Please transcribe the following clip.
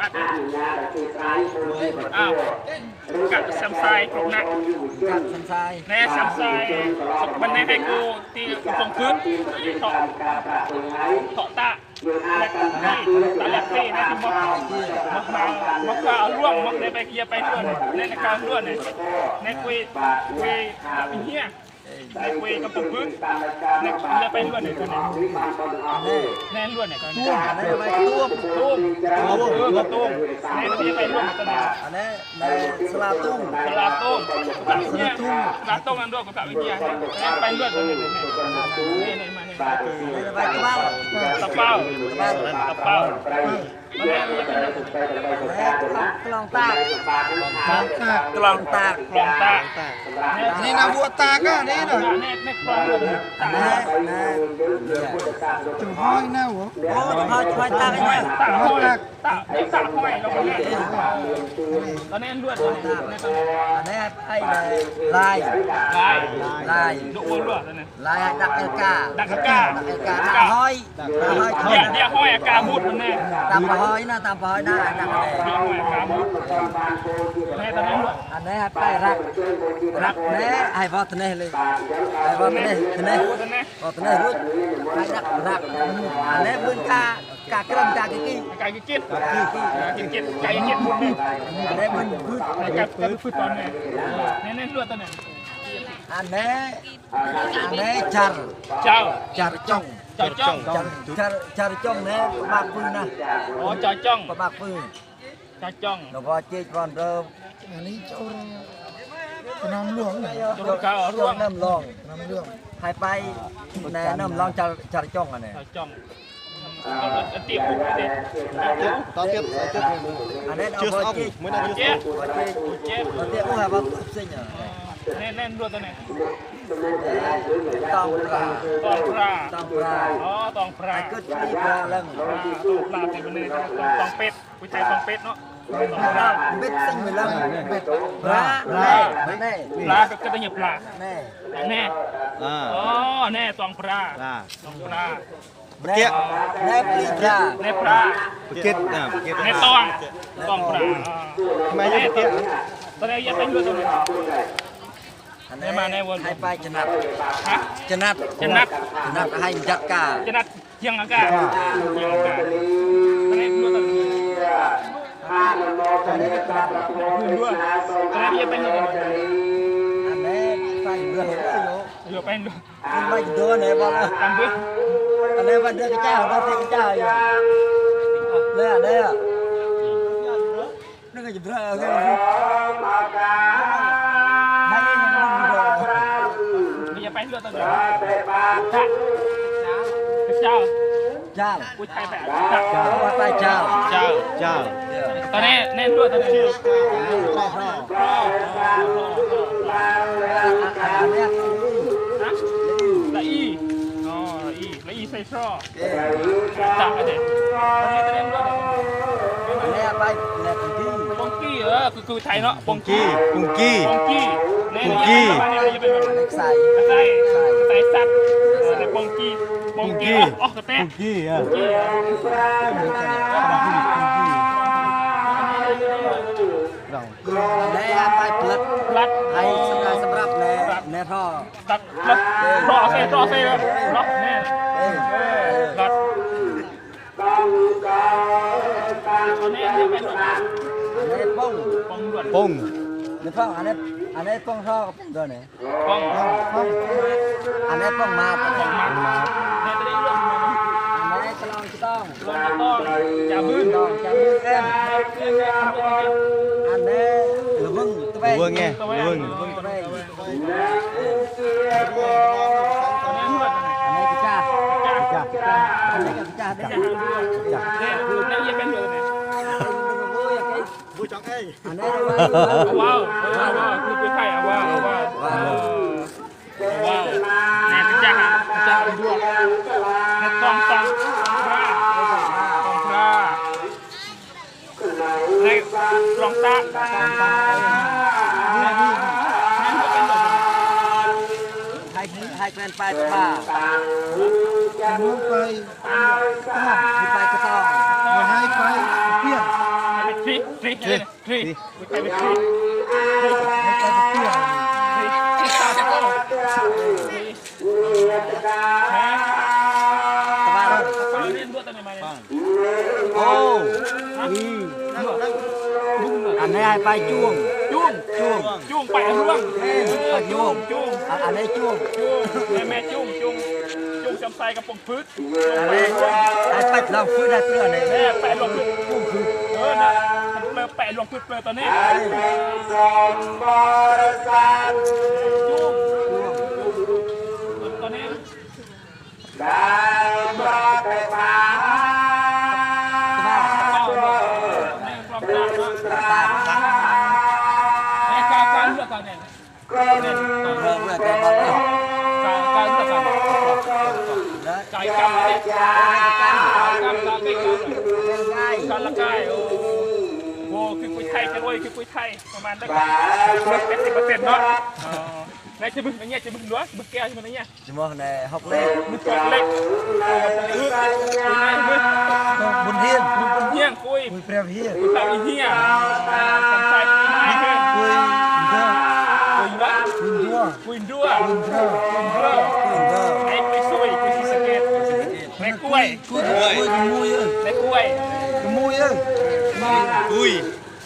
อัดอ้าวกับแซมไซกลุ่มนักสันทรายแน่แซมไซมันในให้กูที่ตรงพื้นเถาะเถาะตาแลกที่ตาแลกที่นะที่มักมักมามักว่าเอาร่ว งมักในไปเกียร์ไปด้วการด้วยเนี่ยในคุยคุยอีเหี้ยในกับตรงพื้นนเกียร์ไปด้วนี่ยตัวนี้นี่แน่ล้วนเนี่ยตัวนี้อันนี้ไม่ตุ้มตุ้มเออกระตุ้มในตัวนี้ไปร่วมตัวนี้อันนี้ในสลาตุ้มสลาตุ้มกับอีเหี้ยสลาตุ้มอันด้วยกับอีเหี้ยไปลือดตัวนี้นี่นี่มาเนี่ยในใบกระบ้าตะเป้าตะเป้ามันแน่เลยและกลองตากกลองตากกลองตากอันนี้นาบัวตาก็อันนี้นะแน่แน่กลองตากแน่จุ่มห้อยน้าหัวโอ้จะพาช่วยตากให้แน่ตากห้อยตากตากห้อยเราเนี่ยตอนนี้เลือดตันี้แน่ตัวนี้อันนี้ไอ้ลายลายลายดุมือเลือดตัวนี้ลายดักเอลกาดักเอลกาดักห้อยห้อยเดี๋ยวเดี๋ยวห้อยอากาห้อยห้อยเดี๋ยวห้อยอากามุดแน่ตอนนี้เลือดอันแน่ไอ้บอสเน่เลยไอ้บอสเน่เน่ตัวนี้บอสเน่รู้ไปรักรักอันนี้มึงกากากรมจากกี่ไก่กินกินกินกินไก่กินมุดนี่อันนี้มึงพูดไก่ไก่ฟื้นตอนนี้แអាណែអាណែចារចៅចារចុងចៅចុងចារចារចុងណែប្របាក់ពឺណាអូចៅចុងប្របាក់ពឺចៅចុងរបស់ជេកបានរើអានេះចូលក្នុងនំលួងចូលកៅរួងនំលងនំលួងហើយបាយណែនំឡងចារចារចុងអានេះចារចុងទៀតមុខទៀតតទៀតទៀតអានេះជឿស្អប់មួយណាជឿស្អប់ទៀតអូហើយបាក់ផ្សេង ปในน้ำลองจัรจัรจ้องอันนี้เจ้าจ้องเอาตีปุ๊บไปดิตอนเก็บเก็บอันนี้เอาไปเจ๊ไม่ได้เจ๊ไปเจ๊เจ๊ไปเจ๊โอ้ยว่าสิ่งอะแน่แน่เลือดตัวนี้ต้องปลาตองปลาต้องปลาอ๋อตองปลาไอ้กึศนี่ปลาเรื่องปลาปลาติดมันนี่ตองเป็ดกุยไทยตองเป็ดเนาะตองปลาเบ็ดสิ่งไปเรื่องเบ็ดปลาแน่แน่ปลาก็ต้องหยิบปลาแน่แน่อ่าอ๋อแน่ตองปลาอ่าตองปลาแน่แน่ปลีปลาแน่ปลาปเก็ตอ่าปเก็ตแน่ตองตองปลาทำไมยังปเก็ตตอนนี้ยังเป็นเลือดตัวนี้ อันให้มาในวนให้ไปชนะฮะชนะชนะชนะให้จัดการจะนัดเที่ยงอากาศเที่ยงอากาศตอนนี้เลือดตัวนี้อันนี้ชนะขึ้นด้วยตอนนี้ยังเป็นเลือดตัวนี้อันนี้ไปเดือนเลยโยเลือดเป็นเลือดคุณไม่เดือนเลยบอกเลยตามเบื้องอันนี้วันเดือนเจ้าเราเป็นเจ้าอยู่เนี่ยเนี่ยนึกว่าจะเดือนอะไร เลือดตัวนี้จ้าเจ้า เจ้าผู้ชายแบบเจ้าเจ้าว่าไปเจ้า เจ้า เจ้า ตอนนี้แน่นด้วยตอนนี้อันนี้นะละอีอ๋อละอีละอีใส่ช่อจับไปเด็ตอนนี้ตอนนี้ด้วยอันนี้ไปเนี่ยคนที่ปองกี้เออคือคือไทยเนาะปองกี้ปุงกี้ปองกี้แน่ปองกี้ประมาณนี้จะเป็นแบบเล็กใส่ใส่ ใส่สัตว์ในปองกี้ปองกี้อ๋อกระแตปุงกี้อะกี้เราอันนี้ไปผลิตรัดให้สำหรับสำหรับในในท่อรัดรัดรอเซ่รอเซ่รอแน่เอ้ยรัดตอนนี้จะเป็นแบบอันนี้ป้องปองด่วนปุ งในป้องอันนี้อันนี้ป้องท่อตัวไหนปองอันนี้ป้องมาปองมันแน่ตอนนี้เรื่องมันอันนี้กลองต้องลงต้องจะบื้นต้องจะมือเอ็มแม่เพื่อนแม่ทำตัวเองอันนี้หรือมึงตัวเองเวิร์งไงตัวเอเวิร์งงมึงตัวเองตอนนี้นวดอันนี้กิจ้าจ้าจ้าอันนี้กิจ้าได้จะหาด้วยเนี่ยคือเนี่ยยังเป็นอยู่เนี่ย บุจัง เอ้ยอันนี้ว่าว้าวว้าวว้าวคือเป็นไทยอะว้าวว้าวว้าวว้าวเนี่ยจะหาจะหาด้วยเนี่ตองตองพระต้องพระในลองตาเนี่ยนี่นี่ก็เป็นแบบให้ให้แฟนไปป่าจะมุกไปที่ไปก็ต้องให้ไปเพี้ยนไ tri tri tri tri tri tri ให้ไปเที่ยว tri tri sao thế cô tri hả ตะบ้าน Kalau ini dua tadi mainnya. โอ้อืมอันนี้ให้ไปจ้วง Chung, จ้วง chung phải ruộng. ไปจ้วง Chung, อันอันนี้จ้วง chung, mẹ mẹ chung, chung, chung chăm say กั แม่แปะหลวงพืช chung พืชเออนะเปลแปะหลวงพืชเปลตอนนี้ chung ตอนนี้แม่กลอมตาเนาะแม่การการเลือกกันเนี่ยเนี่ยเริ่มเริ่มแต่บอลเลยการการเลือกกันเนี่ยได้กายกรรมเนี่ยกายกรรมกายกรรมกายกรรมง่า ยไทยจะรวยคือกุยไทยประมาณนั้นแปดสิบเปอร์เซ็นต์เนาะในจะบึ้งอย่างเงี้ยจะบึ้งล้วนบึ้งแก้วใช่ไหมเนี่ยจะมองในหกเล่มมึงกดเล็กคุยไงมึงบุญเฮียนมึงเป็นเฮี้ยงคุยคุยเปรียบเฮียนคุยแบบเฮี้ยทำใจไม่ให้คุยเด้อคุยละคุยดัวคุยด้วยคุยเด้อคุยด้วยตื่นเด้อไอ้คุยซุยคุยซีสเกตในกล้วยคุยคุยกับมุยเอ้ยในกล้วยกับมุยเอ้ยอุ้ยคุยแต่นาทีละตุ้มหกที่เราไปทำเนี่ยแหละกะซ้ำทราย